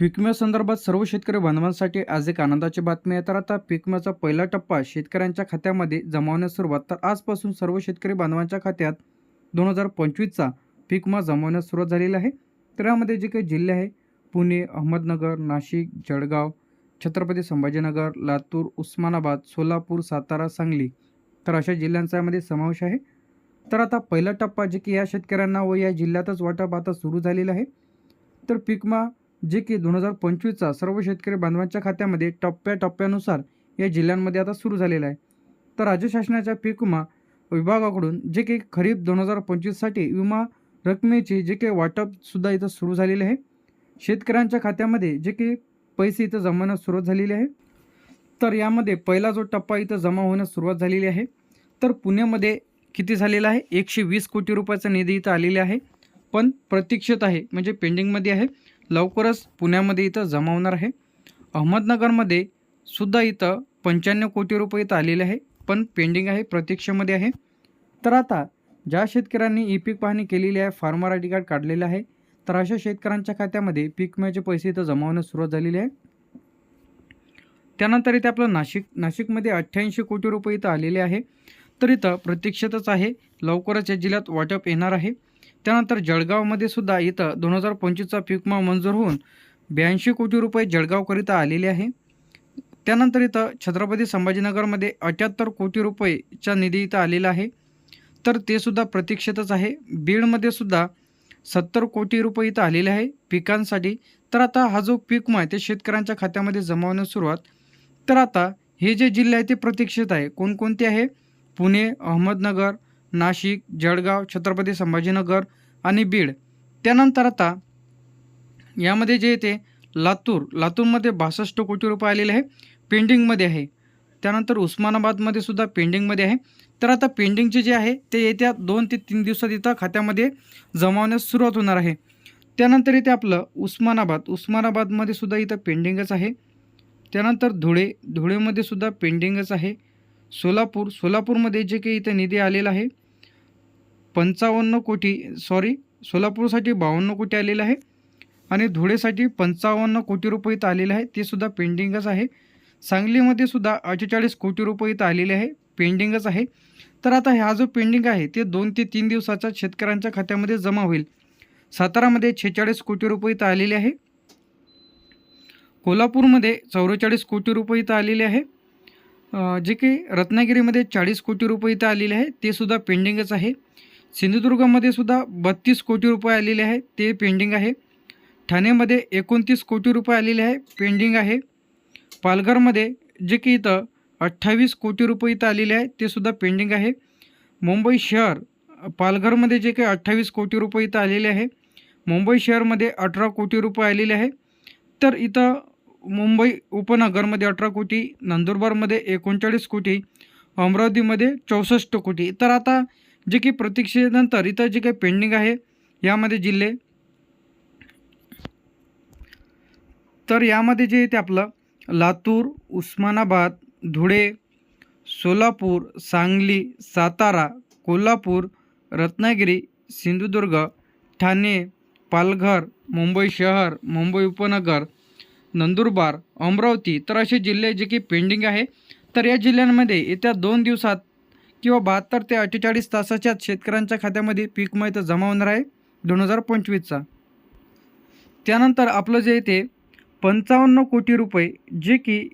पिकम्या संदर्भात सर्व शेतकरी बांधवांसाठी आज एक आनंदाची बातमी आहे. तर आता पीक विम्याचा पहिला टप्पा शेतकऱ्यांच्या खात्यामध्ये जमा होण्यास सुरुवात. तर आजपासून सर्व शेतकरी बांधवांच्या खात्यात दोन हजार पंचवीसचा पीक विमा जमा होण्यास सुरुवात झालेला आहे. तर यामध्ये जे काही जिल्हे आहे पुणे अहमदनगर नाशिक जळगाव छत्रपती संभाजीनगर लातूर उस्मानाबाद सोलापूर सातारा सांगली तर अशा जिल्ह्यांचा यामध्ये समावेश आहे. तर आता पहिला टप्पा जे की या शेतकऱ्यांना व या जिल्ह्यातच वाटप आता सुरू झालेला आहे. तर पीकमा जे की दोन हजार पंचवीसचा सर्व शेतकरी बांधवांच्या खात्यामध्ये टप्प्याटप्प्यानुसार या जिल्ह्यांमध्ये आता सुरू झालेला आहे. तर राज्य शासनाच्या पीक विमा विभागाकडून जे की खरीप दोन हजार पंचवीससाठी विमा रकमेची जे काही वाटपसुद्धा इथं सुरू झालेले आहे. शेतकऱ्यांच्या खात्यामध्ये जे की पैसे इथं जमवण्यास सुरुवात झालेली आहे. तर यामध्ये पहिला जो टप्पा इथं जमा होण्यास सुरुवात झालेली आहे. तर पुण्यामध्ये किती झालेला आहे? एकशे वीस कोटी रुपयाचा निधी इथं आलेला आहे. पण प्रतीक्षित आहे म्हणजे पेंडिंगमध्ये आहे. लवकरच पुण्यामध्ये इथं जमा होणार आहे. अहमदनगरमध्ये सुद्धा इथं पंच्याण्णव कोटी रुपये इथं आलेले आहे. पण पेंडिंग आहे प्रतीक्षेमध्ये आहे. तर आता ज्या शेतकऱ्यांनी ई पीक पाहणी केलेली आहे फार्मर आय डी कार्ड काढलेलं आहे तर अशा शेतकऱ्यांच्या खात्यामध्ये पीक विम्याचे पैसे इथं जमा होण्यास सुरुवात झालेली आहे. त्यानंतर इथे आपलं नाशिक नाशिकमध्ये अठ्ठ्याऐंशी कोटी रुपये इथं आलेले आहे. तर इथं प्रतीक्षेतच आहे. लवकरच या जिल्ह्यात वाटप येणार आहे. त्यानंतर जळगावमध्ये सुद्धा इथं दोन हजार पंचवीसचा पीक मंजूर होऊन ब्याऐंशी कोटी रुपये जळगावकरिता आलेले आहे. त्यानंतर इथं छत्रपती संभाजीनगरमध्ये अठ्याहत्तर कोटी रुपयेचा निधी इथं आलेला आहे. तर ते सुद्धा प्रतीक्षेतच आहे. बीडमध्ये सुद्धा सत्तर कोटी रुपये इथं आलेले आहे पिकांसाठी. तर आता हा जो पीक आहे ते शेतकऱ्यांच्या खात्यामध्ये जमा होण्यास सुरुवात. तर आता हे जे जिल्हे आहे ते प्रतीक्षेत आहे. कोणकोणते आहे? पुणे अहमदनगर नाशिक जळगाव छत्रपती संभाजीनगर आणि बीड. त्यानंतर आता यामध्ये जे येते लातूर. लातूरमध्ये बासष्ट कोटी रुपये आलेले आहे पेंडिंगमध्ये आहे. त्यानंतर उस्मानाबादमध्ये सुद्धा पेंडिंगमध्ये आहे. तर आता पेंडिंगचे जे आहे ते येत्या दोन ते तीन दिवसात इथं खात्यामध्ये जमावण्यास सुरुवात होणार आहे. त्यानंतर इथे आपलं उस्मानाबाद. उस्मानाबादमध्ये सुद्धा इथं पेंडिंगच आहे. त्यानंतर धुळे. धुळेमध्ये सुद्धा पेंडिंगच आहे. सोलापूर. सोलापूरमध्ये जे काही इथं निधी आलेला आहे पंचावन्न कोटी सॉरी सोलापूरसाठी बावन्न कोटी आलेलं आहे आणि धुळेसाठी पंचावन्न कोटी रुपये इथं आलेलं आहे. ते सुद्धा पेंडिंगच आहे. सांगलीमध्ये सुद्धा अठ्ठेचाळीस कोटी रुपये इथं आलेले आहे. पेंडिंगच आहे. तर आता हा जो पेंडिंग आहे ते दोन ते तीन दिवसाचा शेतकऱ्यांच्या खात्यामध्ये जमा होईल. सातारामध्ये छेचाळीस कोटी रुपये इथं आलेले आहे. कोल्हापूरमध्ये चौवेचाळीस कोटी रुपये इथं आलेले आहे. जे काही रत्नागिरीमध्ये चाळीस कोटी रुपये इथं आलेले आहे. ते सुद्धा पेंडिंगच आहे. सिंधुदुर्गमध्ये सुद्धा बत्तीस कोटी रुपये आलेले आहे. ते पेंडिंग आहे. ठाणेमध्ये एकोणतीस कोटी रुपये आलेले आहे. पेंडिंग आहे. पालघरमध्ये जे की इथं अठ्ठावीस कोटी रुपये इथं आलेले आहे. ते सुद्धा पेंडिंग आहे. मुंबई शहर पालघरमध्ये जे काही अठ्ठावीस कोटी रुपये इथं आलेले आहे. मुंबई शहरमध्ये अठरा कोटी रुपये आलेले आहे. तर इथं मुंबई उपनगरमध्ये अठरा कोटी नंदुरबारमध्ये एकोणचाळीस कोटी अमरावतीमध्ये चौसष्ट कोटी. तर आता जे की प्रतीक्षेनंतर इथं जे काही पेंडिंग आहे यामध्ये जिल्हे. तर यामध्ये जे येते आपलं लातूर उस्मानाबाद धुळे सोलापूर सांगली सातारा कोल्हापूर रत्नागिरी सिंधुदुर्ग ठाणे पालघर मुंबई शहर मुंबई उपनगर नंदुरबार अमरावती तर असे जिल्हे जे की पेंडिंग आहे. तर या जिल्ह्यांमध्ये येत्या दोन दिवसात किंवा बहात्तर ते अठ्ठेचाळीस तासाच्या आत शेतकऱ्यांच्या खात्यामध्ये पीक विमा जमा होणार आहे दोन हजार पंचवीसचा. त्यानंतर आपलं जे येते पंचावन्न कोटी रुपये जे की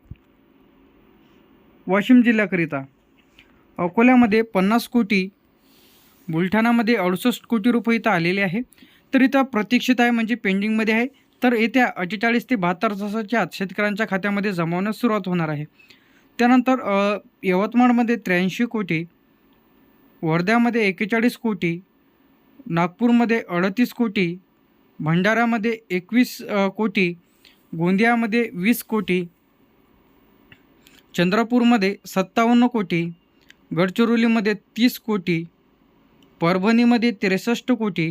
वाशिम जिल्ह्याकरिता. अकोल्यामध्ये पन्नास कोटी बुलढाणामध्ये अडुसष्ट कोटी रुपये इथं आलेले आहे. तर इथं प्रतीक्षित आहे म्हणजे पेंडिंगमध्ये आहे. तर येत्या अठ्ठेचाळीस ते बहात्तर तासाच्या आत शेतकऱ्यांच्या खात्यामध्ये जमावण्यास सुरुवात होणार आहे. त्यानंतर यवतमाळमध्ये त्र्याऐंशी कोटी वर्ध्यामध्ये एकेचाळीस कोटी नागपूरमध्ये अडतीस कोटी भंडारामध्ये एकवीस कोटी गोंदियामध्ये वीस कोटी चंद्रपूरमध्ये सत्तावन्न कोटी गडचिरोलीमध्ये तीस कोटी परभणीमध्ये त्रेसष्ट कोटी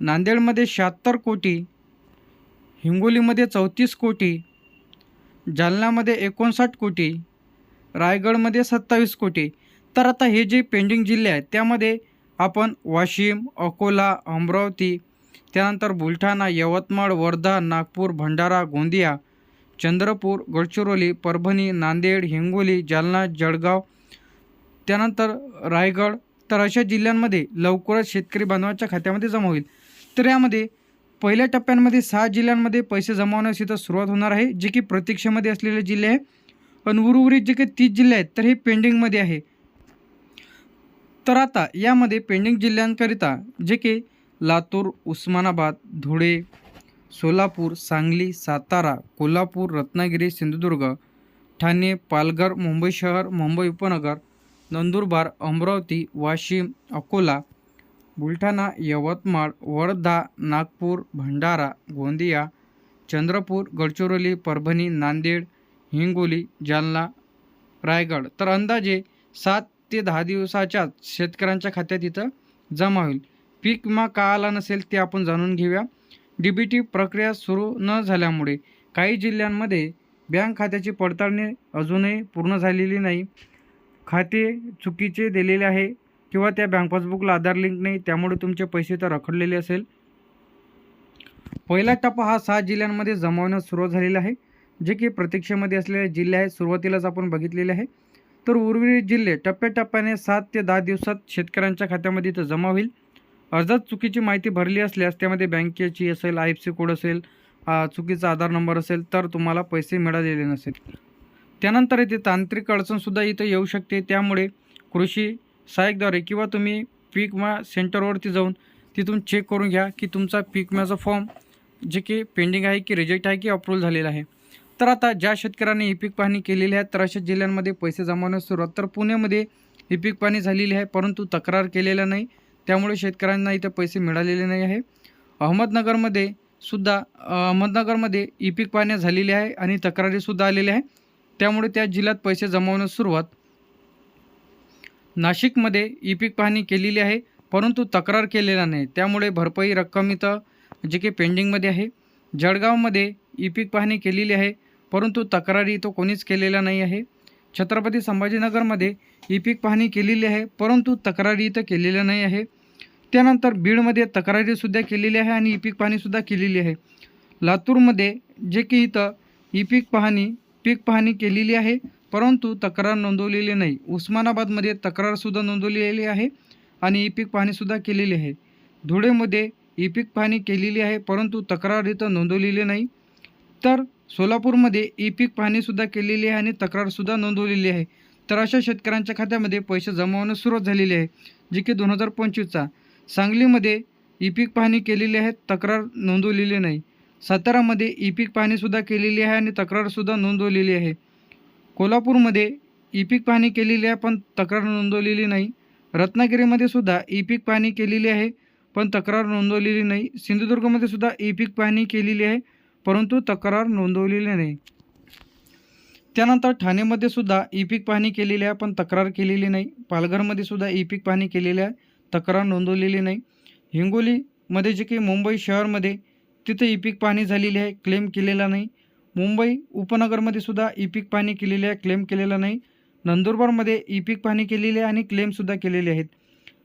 नांदेडमध्ये शहात्तर कोटी हिंगोलीमध्ये चौतीस कोटी जालन्यामध्ये एकोणसाठ कोटी रायगडमध्ये सत्तावीस कोटी. तर आता हे जे पेंडिंग जिल्हे आहेत त्यामध्ये आपण वाशिम अकोला अमरावती त्यानंतर बुलढाणा यवतमाळ वर्धा नागपूर भंडारा गोंदिया चंद्रपूर गडचिरोली परभणी नांदेड हिंगोली जालना जळगाव त्यानंतर रायगड तर अशा जिल्ह्यांमध्ये लवकरच शेतकरी बांधवांच्या खात्यामध्ये जमा होईल. तर यामध्ये पहिल्या टप्प्यांमध्ये सहा जिल्ह्यांमध्ये पैसे जमा होण्यास इथं सुरुवात होणार आहे जे की प्रतीक्षेमध्ये असलेले जिल्हे आहे. आणि उर्वरित जे काही तीस जिल्हे आहेत तर हे पेंडिंगमध्ये आहे. तर आता यामध्ये पेंडिंग जिल्ह्यांकरिता जे की लातूर उस्मानाबाद धुळे सोलापूर सांगली सातारा कोल्हापूर रत्नागिरी सिंधुदुर्ग ठाणे पालघर मुंबई शहर मुंबई उपनगर नंदुरबार अमरावती वाशिम अकोला बुलढाणा यवतमाळ वर्धा नागपूर भंडारा गोंदिया चंद्रपूर गडचिरोली परभणी नांदेड हिंगोली जालना रायगड. तर अंदाजे सात ते दहा दिवसाच्या शेतकऱ्यांच्या खात्यात इथं जमा होईल. पीक विमा का आला नसेल ते आपण जाणून घेऊया. डी बी टी प्रक्रिया सुरू न झाल्यामुळे काही जिल्ह्यांमध्ये बँक खात्याची पडताळणी अजूनही पूर्ण झालेली नाही. खाते चुकीचे दिलेले आहे किंवा त्या बँक पासबुकला आधार लिंक नाही त्यामुळे तुमचे पैसे तर रखडलेले असेल. पहिला टप्पा हा सहा जिल्ह्यांमध्ये जमावण्यास सुरुवात झालेला आहे. जे की प्रतीक्षेमध्ये असलेले जिल्हे आहेत सुरुवातीलाच आपण बघितलेले आहे. तर उर्वरित जिल्हे टप्प्याटप्प्याने सात ते दहा दिवसात शेतकऱ्यांच्या खात्यामध्ये इथं जमा होईल. अर्जात चुकीची माहिती भरली असल्यास त्यामध्ये बँकेची असेल आय एफ सी कोड असेल चुकीचा आधार नंबर असेल तर तुम्हाला पैसे मिळालेले नसेल. त्यानंतर इथे तांत्रिक अडचणसुद्धा इथं येऊ शकते. त्यामुळे कृषी सहाय्यकद्वारे किंवा तुम्ही पीक विमा सेंटरवरती जाऊन तिथून चेक करून घ्या की तुमचा पीक विम्याचा फॉर्म जे की पेंडिंग आहे की रिजेक्ट आहे की अप्रूव्हल झालेला आहे. तर आता ज्या शेतकऱ्यांनी ही पीक पाहणी केलेली आहे तर अशा जिल्ह्यांमध्ये पैसे जमावण्यास सुरुवात. तर पुण्यामध्ये ही पीक पाहणी झालेली आहे परंतु तक्रार केलेला नाही. त्यामुळे शेतकऱ्यांना इथं पैसे मिळालेले नाही आहे. अहमदनगरमध्ये सुद्धा अहमदनगरमध्ये ई पीक पाहण्या झालेली आहे आणि तक्रारीसुद्धा आलेल्या आहे त्यामुळे त्या जिल्ह्यात पैसे जमावण्यास सुरुवात. नाशिकमध्ये ई पीक पाहणी केलेली आहे परंतु तक्रार केलेला नाही. त्यामुळे भरपाई रक्कम इथं जे की पेंडिंगमध्ये आहे. जळगावमध्ये ई पीक पाहणी केलेली आहे परंतु तक्रारी इथं कोणीच केलेला नाही आहे. छत्रपती संभाजीनगरमध्ये ई पीक पाहणी केलेली आहे परंतु तक्रारी इथं केलेल्या नाही आहे. त्यानंतर बीडमध्ये तक्रारीसुद्धा केलेली आहे आणि ई पीक पाहणीसुद्धा केलेली आहे. लातूरमध्ये जे की इथं ई पीक पाहणी पीक पाहणी केलेली आहे परंतु तक्रार नोंदवलेली नाही. उस्मानाबादमध्ये तक्रारसुद्धा नोंदवलेली आहे आणि ई पीक पाहणीसुद्धा केलेली आहे. धुळेमध्ये ई पीक पाहणी केलेली आहे परंतु तक्रार इथं नोंदवलेली नाही. तर सोलापूरमध्ये ई पीक पाहणीसुद्धा केलेली आहे आणि तक्रारसुद्धा नोंदवलेली आहे. तर अशा शेतकऱ्यांच्या खात्यामध्ये पैसे जमा सुरुवात झालेली आहे जी की दोन हजार पंचवीसचा. सांगलीमध्ये ई पीक पाहणी केलेली आहे तक्रार नोंदवलेली नाही. सातारामध्ये ई पीक पाहणीसुद्धा केलेली आहे आणि तक्रारसुद्धा नोंदवलेली आहे. कोल्हापूरमध्ये ई पीक पाहणी केलेली आहे पण तक्रार नोंदवलेली नाही. रत्नागिरीमध्ये सुद्धा ई पीक पाहणी केलेली आहे पण तक्रार नोंदवलेली नाही. सिंधुदुर्गमध्ये सुद्धा ई पीक पाहणी केलेली आहे परंतु तक्रार नोंदवलेली नाही. त्यानंतर ठाणेमध्ये सुद्धा ई पीक पाहणी केलेली आहे पण तक्रार केलेली नाही. पालघरमध्ये सुद्धा ई पीक पाहणी केलेली आहे तक्रार नोंदवलेली नाही. हिंगोलीमध्ये जे की मुंबई शहरमध्ये तिथे ई पीक पाहणी झालेली आहे क्लेम केलेला नाही. मुंबई उपनगरमध्ये सुद्धा ई पीक पाहणी केलेली आहे क्लेम केलेला नाही. नंदुरबारमध्ये ई पीक पाहणी केलेली आहे आणि क्लेमसुद्धा केलेले आहेत.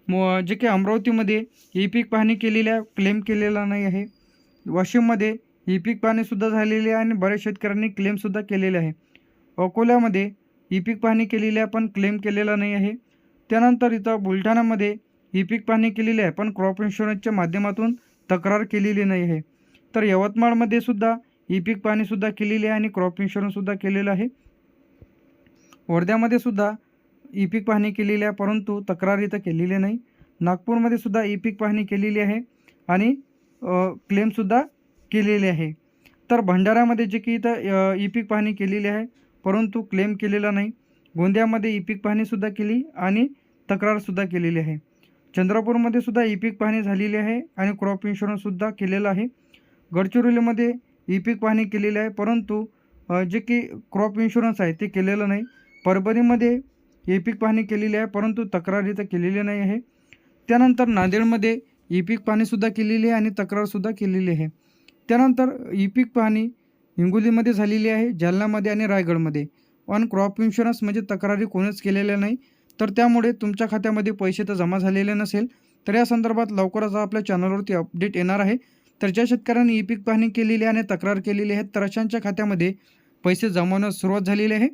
मो जे की अमरावतीमध्ये ई पीक पाहणी केलेली आहे क्लेम केलेला नाही आहे. वाशिममध्ये ई पीक पाहणीसुद्धा झालेली आहे आणि बऱ्याच शेतकऱ्यांनी क्लेमसुद्धा केलेले आहे. अकोल्यामध्ये ई पीक पाहणी केलेली आहे पण क्लेम केलेला नाही आहे. त्यानंतर इथं बुलढाण्यामध्ये ई पीक पाहणी केलेली आहे पण क्रॉप इन्शुरन्सच्या माध्यमातून तक्रार केलेली नाही आहे. तर यवतमाळमध्ये सुद्धा ई पीक पाहणीसुद्धा केलेली आहे आणि क्रॉप इन्शुरन्ससुद्धा केलेला आहे. वर्ध्यामध्ये सुद्धा ई पीक पाहणी केलेली आहे परंतु तक्रार इथं केलेली नाही. नागपूरमध्ये सुद्धा ई पीक पाहणी केलेली आहे आणि क्लेमसुद्धा केलेली आहे. तर भंडाऱ्यामध्ये जे की इथं ई पीक पाहणी केलेली आहे. परंतु क्लेम केलेला नाही. गोंदियामध्ये ई पीक पाहणीसुद्धा केली आणि तक्रारसुद्धा केलेली आहे. चंद्रपूरमध्ये सुद्धा ई पीक पाहणी झालेली आहे आणि क्रॉप इन्शुरन्ससुद्धा केलेला आहे. गडचिरोलीमध्ये ई पीक पाहणी केलेली आहे. परंतु जे की क्रॉप इन्शुरन्स आहे ते केलेलं नाही. परभणीमध्ये ई पीक पाहणी केलेली आहे. परंतु तक्रार इथं केलेली नाही आहे. त्यानंतर नांदेडमध्ये ई पीक पाहणीसुद्धा केलेली आहे आणि तक्रारसुद्धा केलेली आहे. त्यानंतर ई पीक पाहणी हिंगोलीमध्ये झालेली आहे जालनामध्ये आणि रायगडमध्ये. ऑन क्रॉप इन्शुरन्स म्हणजे तक्रारी कोणीच केलेल्या नाही. तर त्यामुळे तुमच्या खात्यामध्ये पैसे तर जमा झालेले नसेल तर या संदर्भात लवकरच आपल्या चॅनलवरती अपडेट येणार आहे. तर ज्या शेतकऱ्यांनी ई पीक पाहणी केलेली आहे आणि तक्रार केलेली आहे तर अशांच्या खात्यामध्ये पैसे जमावण्यास सुरुवात झालेली आहे.